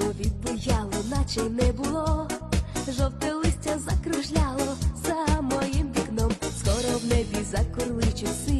Відповідь буяло, наче й не було. Жовте листя закружляло за моїм вікном, скоро в небі закурличив син.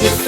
А